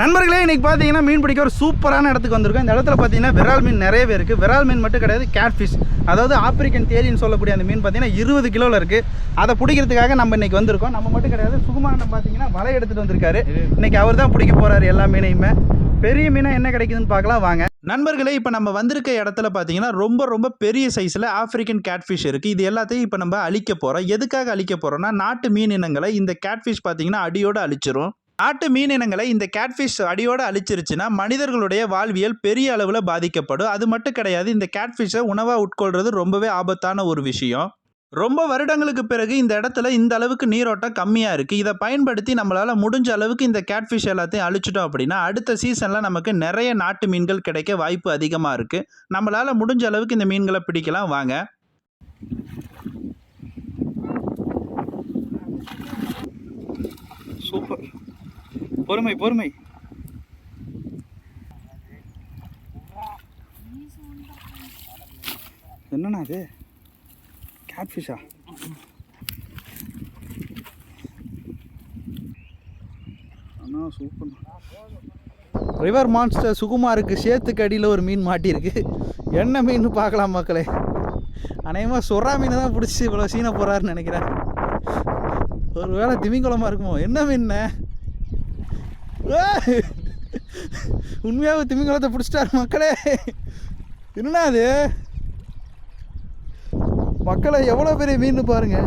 நண்பர்களே இன்னைக்கு பார்த்தீங்கன்னா மீன் பிடிக்க ஒரு சூப்பரான இடத்துக்கு வந்திருக்கோம். இந்த இடத்துல பார்த்தீங்கன்னா விரால் மீன் நிறையவே இருக்குது விரால் மீன் மட்டும் கிடையாது கேட்ஃபிஷ் அதாவது ஆப்பிரிக்கன் தேலின்னு சொல்லக்கூடிய அந்த மீன் பார்த்தீங்கன்னா இருபது கிலோவில் இருக்குது அதை பிடிக்கிறதுக்காக நம்ம இன்னைக்கு வந்திருக்கோம். நம்ம மட்டும் கிடையாது சுகுமாரன் பார்த்தீங்கன்னா வலை எடுத்துகிட்டு வந்திருக்காரு. இன்னைக்கு அவர் தான் பிடிக்க போகிறாரு எல்லா மீனையுமே. பெரிய மீனாக என்ன கிடைக்குதுன்னு பார்க்கலாம் வாங்க. நண்பர்களே இப்போ நம்ம வந்திருக்க இடத்துல பார்த்தீங்கன்னா ரொம்ப ரொம்ப பெரிய சைஸில் ஆப்பிரிக்கன் கேட்ஃபிஷ் இருக்குது இது எல்லாத்தையும் இப்போ நம்ம அழிக்க போகிறோம் எதுக்காக அழிக்க போகிறோம்னா நாட்டு மீன் இனங்களை இந்த கேட்ஃபிஷ் பார்த்தீங்கன்னா அடியோடு அழிச்சிரும். நாட்டு மீன் இனங்களை இந்த கேட்ஃபிஷ் அடியோடு அழிச்சிருச்சுன்னா மனிதர்களுடைய வாழ்வியல் பெரிய அளவில் பாதிக்கப்படும். அது மட்டும் கிடையாது இந்த கேட்ஃபிஷை உணவாக உட்கொள்றது ரொம்பவே ஆபத்தான ஒரு விஷயம். ரொம்ப வருடங்களுக்கு பிறகு இந்த இடத்துல இந்த அளவுக்கு நீரோட்டம் கம்மியாக இருக்குது இதை பயன்படுத்தி நம்மளால் முடிஞ்ச அளவுக்கு இந்த கேட்ஃபிஷ் எல்லாத்தையும் அழிச்சிட்டோம் அப்படின்னா அடுத்த சீசனில் நமக்கு நிறைய நாட்டு மீன்கள் கிடைக்க வாய்ப்பு அதிகமாக இருக்குது நம்மளால் முடிஞ்ச அளவுக்கு இந்த மீன்களை பிடிக்கலாம். வாங்க. சூப்பர். பொறுமை பொறுமை. என்னண்ணா இது? கேட்ஃபிஷா அண்ணா சூப்பர் ரிவர் மான்ஸ்டர் சுகுமாருக்கு சேத்துக்கு அடியில் ஒரு மீன் மாட்டியிருக்கு. என்ன மீன் பார்க்கலாம் மக்களே. அநேகமாக சுறா மீனை தான் பிடிச்சி இவ்வளோ சீனை போகிறாருன்னு நினைக்கிறேன். ஒரு வேளை திமிங்குளமாக இருக்குமோ? என்ன மீன்ண்ணே ஏய்! உண்மையாவே திமிங்கலத்தை பிடிச்சிட்டாரு மக்களே. என்னண்ணா அது? மக்களை எவ்வளோ பெரிய மீன் பாருங்க.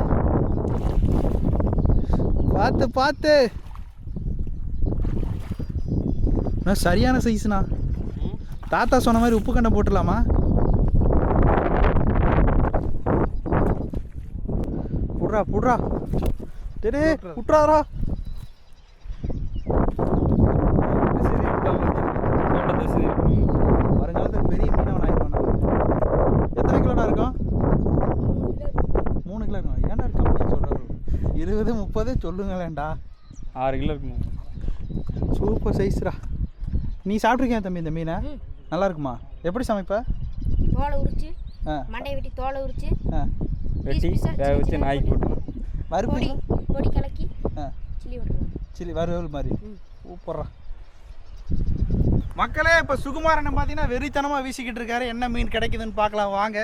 பார்த்து பார்த்து. அண்ணா, சரியான சைஸ்ண்ணா தாத்தா சொன்ன மாதிரி உப்பு கண்டை போட்டுடலாமா? புட்றா புட்றா. டேடே புட்றாரா? வருங்காலத்தில் பெரிய மீனவன் ஆயிடுவானா எத்தனை கிலோடா இருக்கும்? மூணு கிலோ இருக்கும்? ஏன்டா கம்மியாக சொல்கிறாரு இருபது முப்பது சொல்லுங்களேன்டா. ஆறு கிலோ இருக்குமா? சூப்பர் சைஸ்ரா. நீ சாப்பிட்ருக்கியா தம்பி இந்த மீனை? நல்லா இருக்குமா? எப்படி சமைப்ப? தோலை உரிச்சு ஆ. மண்டையை வெட்டி தோலை உரிச்சு ஆ. வெட்டி வேக வச்சு நாய்க்கு போட்டுருவோம். பொடி வறுப்பீங்க பொடி கலக்கி ஆ. சில்லி வறுவல் மாதிரி. ம். மக்களே இப்போ சுகுமாரனை பார்த்தீங்கன்னா வெறித்தனமாக வீசிக்கிட்டு இருக்காரு. என்ன மீன் கிடைக்குதுன்னு பார்க்கலாம் வாங்க.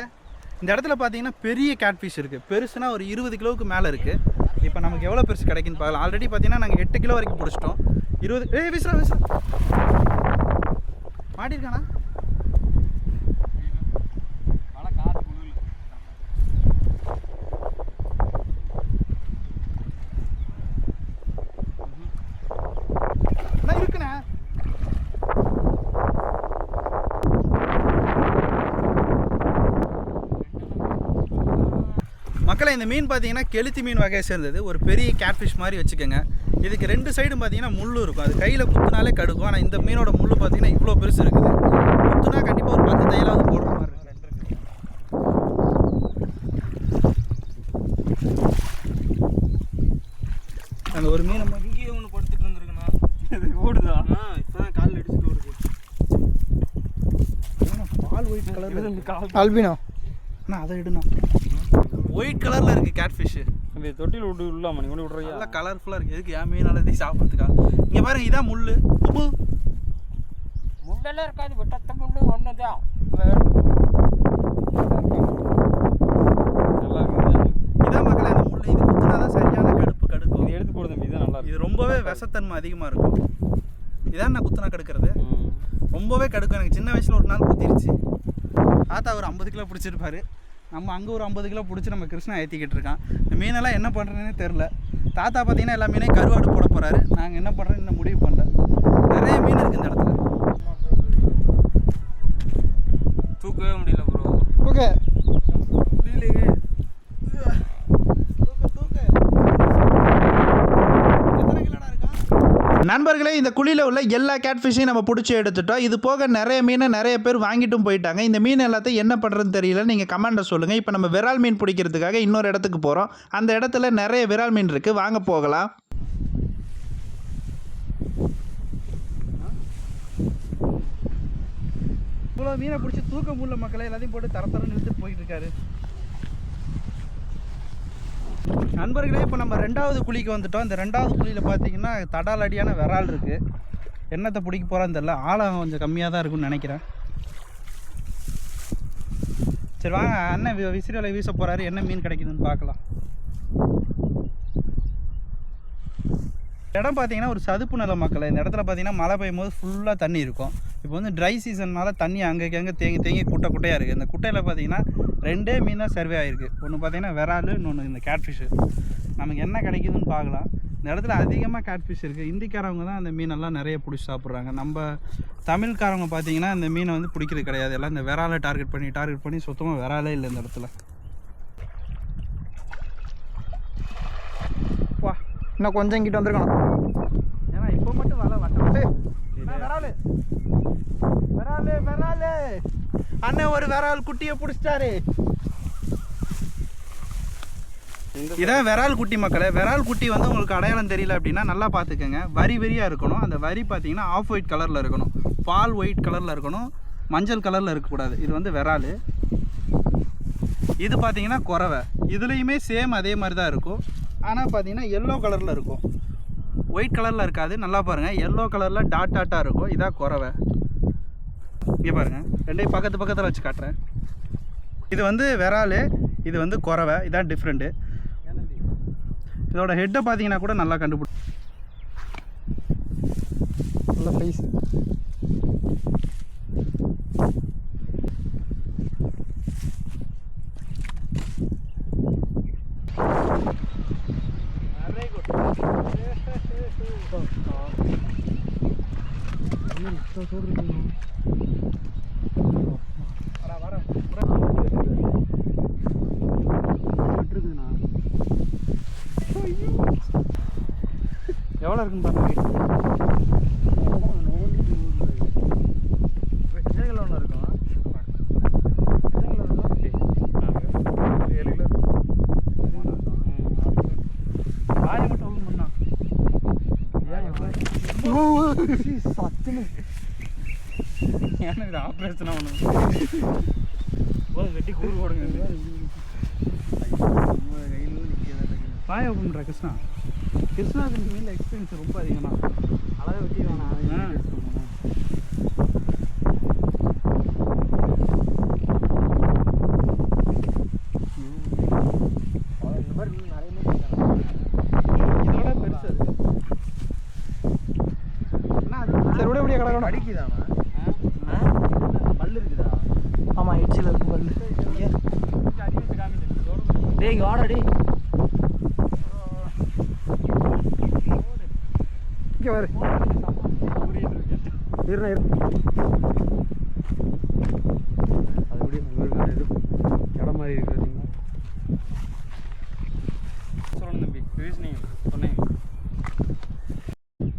இந்த இடத்துல பார்த்தீங்கன்னா பெரிய கேட்ஃபிஷ் இருக்குது பெருசுனா ஒரு இருபது கிலோவுக்கு மேலே இருக்குது இப்போ நமக்கு எவ்வளோ பெருசு கிடைக்குன்னு பார்க்கலாம். ஆல்ரெடி பார்த்தீங்கன்னா நாங்கள் எட்டு கிலோ வரைக்கும் பிடிச்சிட்டோம். இருபது ஏ விசிறா விசிறா. மாட்டிருக்கானா அண்ணா, இருக்குண்ணே மக்களை இந்த மீன் பார்த்தீங்கன்னா கெளுத்தி மீன் வகையை சேர்ந்தது. ஒரு பெரிய கேட்ஃபிஷ் மாதிரி வச்சுக்கோங்க. இதுக்கு ரெண்டு சைடும் பார்த்தீங்கன்னா முள் இருக்கும். அது கையில் குத்துனாலே கடுக்கும். ஆனால் இந்த மீனோட முள் பார்த்தீங்கன்னா இவ்வளோ பெருசு இருக்குது. குத்துனா கண்டிப்பாக ஒரு பத்து தையலாவது போடுற மாதிரி இருக்கு. அந்த ஒரு மீன் நம்ம இங்கேயே ஒன்று படுத்துட்டு இருந்திருக்குண்ணா இது ஓடுதா? ஆ இப்போதான் காலில் அடிச்சுட்டு ஓடுது. என்னண்ணா, பால் ஒயிட் கலர் அல்பினோ அண்ணா அதை எடுண்ணா. ஒயிட் கலரில் இருக்குது கேட்ஃபிஷ் இந்த தொட்டில் விட்டு விடலாமா நீ கொண்டு விட்றியா? நல்லா கலர்ஃபுல்லாக இருக்குது எதுக்கு ஏன் மீன் எல்லாத்தையும் சாப்பிட்றதுக்கா? இங்கே பாருங்க இதான் முள் உப்பு முள்ளெல்லாம் இருக்காது. விட்டத்த முள்ளு ஒன்று தான் இதான் மக்களே இந்த முள் இது குத்துனா தான் சரியான கடுப்பு கடுக்கும். இது எடுத்து போடு தம்பி இதான் நல்லா இது ரொம்பவே விஷத்தன்மை அதிகமாக இருக்கும். இதான் நான் குத்துனா கடுக்கிறது. ம். ரொம்பவே கடுக்கும். எனக்கு சின்ன வயசில் ஒரு நாள் குத்திருச்சு. தாத்தா ஒரு ஐம்பது கிலோ பிடிச்சிருப்பாரு. நம்ம அங்கே ஒரு ஐம்பது கிலோ பிடிச்சி நம்ம கிருஷ்ணா ஏற்றிக்கிட்டு இருக்கான். இந்த மீனெல்லாம் என்ன பண்ணுறதுனே தெரில தாத்தா பார்த்தீங்கன்னா எல்லா மீனையும் கருவாடு போட போகிறாரு நாங்கள் என்ன பண்ணுறோன்னு இன்னும் முடிவு பண்ணல. நிறைய மீன் இருக்குது இந்த இடத்துல தூக்கவே முடியல ப்ரோ ஓகே முடியலையே நண்பர்களே இந்த குழியில் உள்ள எல்லா கேட்ஃபிஷையும் நம்ம பிடிச்சி எடுத்துட்டோம். இது போக நிறைய மீனை நிறைய பேர் வாங்கிட்டும் போயிட்டாங்க. இந்த மீன் எல்லாத்தையும் என்ன பண்ணுறதுன்னு தெரியல. நீங்கள் கமெண்ட்டை சொல்லுங்கள் இப்போ நம்ம விரால் மீன் பிடிக்கிறதுக்காக இன்னொரு இடத்துக்கு போகிறோம் அந்த இடத்துல நிறைய விரால் மீன் இருக்குது வாங்க போகலாம். இவ்வளோ மீனை பிடிச்சி தூக்க முடியல மக்களை. எல்லாத்தையும் போட்டு தர தரன்னு இழுத்துட்டு போயிட்டு இருக்காரு. நண்பர்களே இப்போ நம்ம ரெண்டாவது குழிக்கு வந்துட்டோம். இந்த ரெண்டாவது குழியில் பார்த்தீங்கன்னா தடால் அடியான விரால் இருக்குது என்னத்தை பிடிக்க போகிறான்னு தெரில ஆழம் கொஞ்சம் கம்மியாக தான் இருக்கும்னு நினைக்கிறேன். சரி வாங்க. அண்ணன் விசிறியில் வீச போகிறாரு என்ன மீன் கிடைக்குதுன்னு பார்க்கலாம். இடம் பார்த்தீங்கன்னா ஒரு சதுப்பு நில மக்கள். இந்த இடத்துல பார்த்தீங்கன்னா மழை பெய்யும் போது ஃபுல்லாக தண்ணி இருக்கும். இப்போ வந்து ட்ரை சீசன்னால் தண்ணி அங்கங்கே அங்கே தேங்கி தேங்கி குட்டை குட்டையாக இருக்குது இந்த குட்டையில் பார்த்தீங்கன்னா ரெண்டே மீன் தான் சர்வே ஆகிருக்கு ஒன்று பார்த்தீங்கன்னா விரால் இன்னொன்று இந்த கேட்ஃபிஷ்ஷு நமக்கு என்ன கிடைக்குதுன்னு பார்க்கலாம். இந்த இடத்துல அதிகமாக கேட்ஃபிஷ் இருக்குது இந்திக்காரவங்க தான் அந்த மீனெல்லாம் நிறைய பிடிச்சி சாப்பிட்றாங்க. நம்ம தமிழ்காரவங்க பார்த்தீங்கன்னா இந்த மீனை வந்து பிடிக்கிறது கிடையாது. எல்லாம் இந்த விராலை டார்கெட் பண்ணி டார்கெட் பண்ணி சுத்தமாக விராலே இல்லை இந்த இடத்துல. வா இன்னும் கொஞ்சம் இங்கிட்டு வந்திருக்கணும். ஏன்னா இப்போ மட்டும் வலை வட்டம் விராலு விராலு விராலு அண்ணன் ஒரு விரால் குட்டியை பிடிச்சிட்டாரு. இதான் விரால் குட்டி மக்களே விரால் குட்டி வந்து உங்களுக்கு அடையாளம் தெரியல அப்படின்னா நல்லா பார்த்துக்கோங்க. வரி வரியாக இருக்கணும். அந்த வரி பார்த்தீங்கன்னா ஆஃப் ஒயிட் கலரில் இருக்கணும். பால் ஒயிட் கலரில் இருக்கணும். மஞ்சள் கலரில் இருக்கக்கூடாது. இது வந்து விரால். இது பார்த்தீங்கன்னா குறவை. இதுலேயுமே சேம் அதே மாதிரி தான் இருக்கும். ஆனால் பார்த்தீங்கன்னா எல்லோ கலரில் இருக்கும். ஒயிட் கலரில் இருக்காது. நல்லா பாருங்கள் எல்லோ கலரில் டாட் டாட்டாக இருக்கும். இதான் குறவை. இங்கே பாருங்கள் ரெண்டையும் பக்கத்து பக்கத்தில் வச்சு காட்டுறேன். இது வந்து விரால் இது வந்து குறவை இதான் டிஃப்ரெண்ட்டு இதோட ஹெட்டை பார்த்தீங்கன்னா கூட நல்லா கண்டுபிடி நல்ல ஃபேஸ் எவ்வளோ இருக்குன்னு பாருங்க open பண்ணா. ஏன்னா இது ஆப்ரேஷனாக ஒன்று போதும் வெட்டி கூறு போடுங்க வாயை ஓப்பன் பண்ணுற கிருஷ்ணா கிருஷ்ணாவுக்கு இந்த மீனில் எக்ஸ்பீரியன்ஸ் ரொம்ப அதிகம் தான் அழகாக வெட்டி வேணாம் கடிக்குதாண்ணா பல்லு இருக்குதா? ஆமாம் எச்சில் இருக்கும் பல்லு. டேய் இங்கே வாடா இங்கே வரு இருண்ணா இரு உங்களுக்கு இது. இடம் மாதிரி இருக்கு பார்த்தீங்களா சொல்லணும் தம்பி பேசுனீங்க சொன்னீங்க.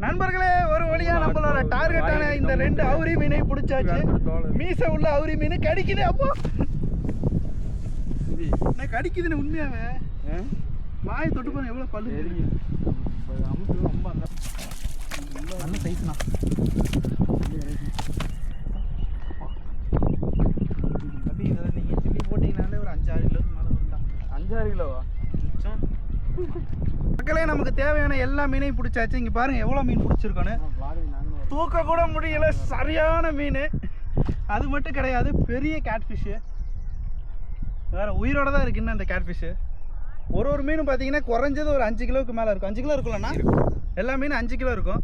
நண்பர்களே ஒரு வழியா நம்மளோட டார்கெட்டான இந்த ரெண்டு அவுரி மீனை பிடிச்சாச்சு. மீசை உள்ள அவுரி மீன் கடிக்குது அப்போ. என்ன கடிக்குதுன்னு உண்மையாவே? வாயை தொட்டு பாருங்க எவ்வளோ பல்லு தெரியும் ரொம்ப அந்த நல்ல சைஸ்ண்ணா தம்பி இதில் நீங்கள் சில்லி போட்டிங்கனாலே ஒரு அஞ்சு ஆறு கிலோக்கு மேலே வந்துட்டான் அஞ்சாறு கிலோவா? மிச்சம். மக்களே நமக்கு தேவையான எல்லா மீனையும் பிடிச்சாச்சு. இங்கே பாருங்க எவ்வளோ மீன் பிடிச்சிருக்கோன்னு தூக்க கூட முடியல சரியான மீன். அது மட்டும் கிடையாது பெரிய கேட்ஃபிஷ்ஷு வேற உயிரோட தான் இருக்கு இன்னும் அந்த கேட்ஃபிஷ்ஷு ஒரு ஒரு மீன் பார்த்தீங்கன்னா குறைஞ்சது ஒரு அஞ்சு கிலோவுக்கு மேலே இருக்கும். அஞ்சு கிலோ இருக்குல்லண்ணா எல்லா மீனும் அஞ்சு கிலோ இருக்கும்.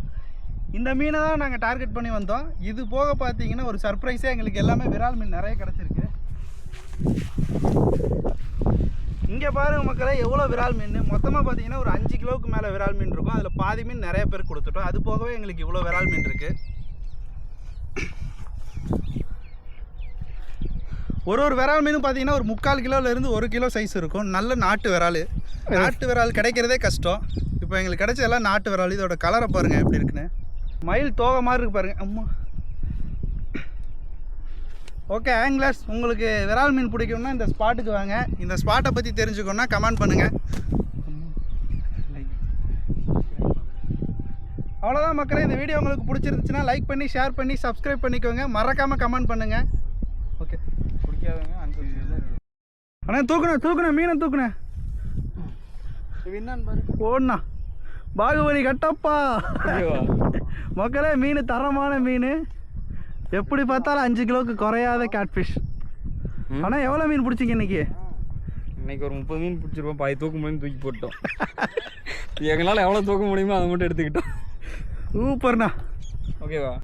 இந்த மீனை தான் நாங்கள் டார்கெட் பண்ணி வந்தோம். இது போக பார்த்தீங்கன்னா ஒரு சர்ப்ரைஸே எங்களுக்கு எல்லாமே விரால் மீன் நிறைய கிடச்சிருக்கு. இங்கே பாருங்கள் மக்களே எவ்வளோ விரால் மீன்? மொத்தமாக பார்த்தீங்கன்னா ஒரு அஞ்சு கிலோவுக்கு மேலே விரால் மீன் இருக்கும். அதில் பாதி மீன் நிறைய பேர் கொடுத்துட்டோம். அது போகவே எங்களுக்கு இவ்வளோ விரால் மீன் இருக்குது ஒரு ஒரு விரால் மீனும் பார்த்தீங்கன்னா ஒரு முக்கால் கிலோலேருந்து ஒரு கிலோ சைஸ் இருக்கும். நல்ல நாட்டு விரால். நாட்டு விரால் கிடைக்கிறதே கஷ்டம். இப்போ எங்களுக்கு கிடைச்ச எல்லாம் நாட்டு விரால். இதோட கலரை பாருங்கள் எப்படி இருக்குன்னு. மயில் தோகை மாதிரி இருக்கு பாருங்க. அம்மா. ஓகே ஆங்லர்ஸ் உங்களுக்கு விரால் மீன் பிடிக்கும்னா இந்த ஸ்பாட்டுக்கு வாங்க. இந்த ஸ்பாட்டை பற்றி தெரிஞ்சுக்கணும்னா கமெண்ட் பண்ணுங்கள் அவ்வளோதான் மக்களே இந்த வீடியோ உங்களுக்கு பிடிச்சிருந்துச்சுன்னா லைக் பண்ணி ஷேர் பண்ணி சப்ஸ்கிரைப் பண்ணிக்கோங்க. மறக்காமல் கமெண்ட் பண்ணுங்கள் ஓகே பிடிக்காதவங்க அண்ணா தூக்குனேன் தூக்குனேன் மீனை பாரு. ஓடுண்ணா. பாகுபலி கட்டப்பா. மக்களே மீன் தரமான மீன். எப்படி பார்த்தாலும் அஞ்சு கிலோவுக்கு குறையாத கேட்ஃபிஷ் ஆனால் எவ்வளோ மீன் பிடிச்சிங்க இன்னைக்கு? இன்னைக்கு ஒரு முப்பது மீன் பிடிச்சிருப்போம். பாதி தூக்க முடியும்னு தூக்கி போட்டோம் எங்களால் எவ்வளோ தூக்க முடியுமோ அதை மட்டும் எடுத்துக்கிட்டோம். சூப்பர்ண்ணா ஓகேவா